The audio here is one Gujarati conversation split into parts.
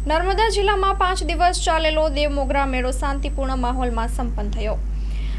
નર્મદા જિલ્લામાં પાંચ દિવસ ચાલેલો દેવ મોગરા મેળો શાંતિપૂર્ણ માહોલમાં સંપન્ન થયો.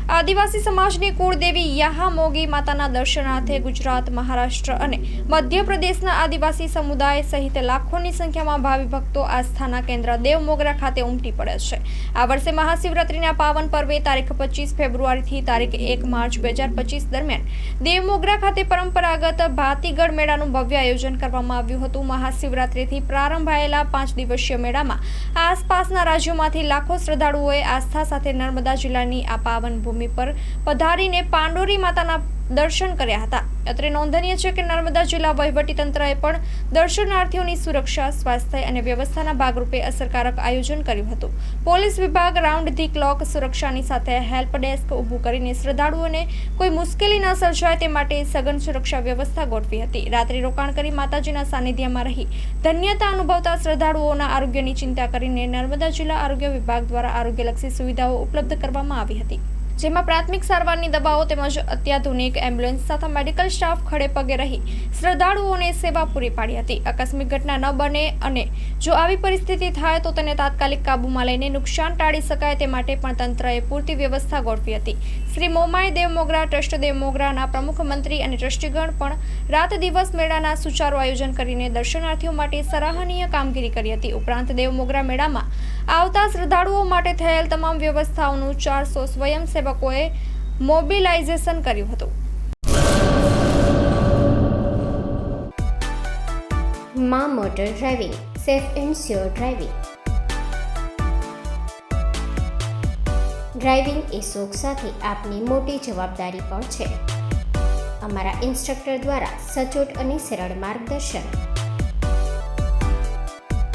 આદિવાસી સમાજની કુળદેવી યાહા મોગી માતાના દર્શનાર્થે ગુજરાત, મહારાષ્ટ્ર અને મધ્યપ્રદેશના આદિવાસી સમુદાય સહિત લાખોની સંખ્યામાં ભાવિ ભક્તો આસ્થાના કેન્દ્ર દેવ મોગરા ખાતે ઉમટી પડે છે. આ વર્ષે મહાશિવરાત્રિના પાવન પર્વે તારીખ પચીસ ફેબ્રુઆરીથી તારીખ એક માર્ચ બે હજાર પચીસ દરમિયાન દેવ મોગરા ખાતે પરંપરાગત ભાતીગઢ મેળાનું ભવ્ય આયોજન કરવામાં આવ્યું હતું. મહાશિવરાત્રિથી પ્રારંભાયેલા પાંચ દિવસીય મેળામાં આસપાસના રાજ્યોમાંથી લાખો શ્રદ્ધાળુઓએ આસ્થા સાથે નર્મદા જિલ્લાની આ પાવન ભૂમિ પર પધારીને પાંડોરી માતાના દર્શન કર્યા હતા. અત્રે નોંધનીય છે કે નર્મદા જિલ્લા વહીવટીતંત્રએ પણ દર્શનાર્થીઓની સુરક્ષા, સ્વાસ્થ્ય અને વ્યવસ્થાના ભાગરૂપે અસરકારક આયોજન કર્યું હતું. પોલીસ વિભાગ રાઉન્ડ ધી ક્લોક સુરક્ષાની સાથે હેલ્પ ડેસ્ક ઊભું કરીને શ્રદ્ધાળુઓને કોઈ મુશ્કેલી ન સર્જાય તે માટે સઘન સુરક્ષા વ્યવસ્થા ગોઠવી હતી. રાત્રિ રોકાણ કરી માતાજીના સાનિધ્યમાં રહી. ધન્યતા અનુભવતા શ્રદ્ધાળુઓના આરોગ્યની ચિંતા કરીને નર્મદા જિલ્લા આરોગ્ય વિભાગ દ્વારા આરોગ્યલક્ષી સુવિધાઓ ઉપલબ્ધ કરવામાં આવી હતી. જેમાં પ્રાથમિક સારવારની દવાઓ તેમજ અત્યાધુનિક એમ્બ્યુલન્સ સાથે મેડિકલ સ્ટાફ ખડે પગે રહી શ્રદ્ધાળુઓને સેવા પૂરી પાડી હતી. આકસ્મિક ઘટના ન બને અને જો આવી પરિસ્થિતિ થાય તો તેને તાત્કાલિક કાબૂમાં લઈને નુકસાન ટાળી શકાય તે માટે પણ તંત્રએ પૂરતી વ્યવસ્થા ગોઠવી હતી. શ્રી મોમાય દેવ મોગરા, ટ્રસ્ટ દેવ મોગરાના પ્રમુખ મંત્રી અને ટ્રસ્ટીગણ પણ રાત દિવસ મેળાના સુચારુ આયોજન કરીને દર્શનાર્થીઓ માટે સરાહનીય કામગીરી કરી હતી. ઉપરાંત દેવ મોગરા મેળામાં આવતા શ્રદ્ધાળુઓ માટે થયેલ તમામ વ્યવસ્થાઓનું ચારસો સ્વયંસેવકોએ મોબિલાઇઝેશન કર્યું હતું. મા motor driving, safe and sure driving. Driving એ શોખ સાથે આપની મોટી જવાબદારી પણ છે. અમારા ઇન્સ્ટ્રક્ટર દ્વારા સચોટ અને સરળ માર્ગદર્શન.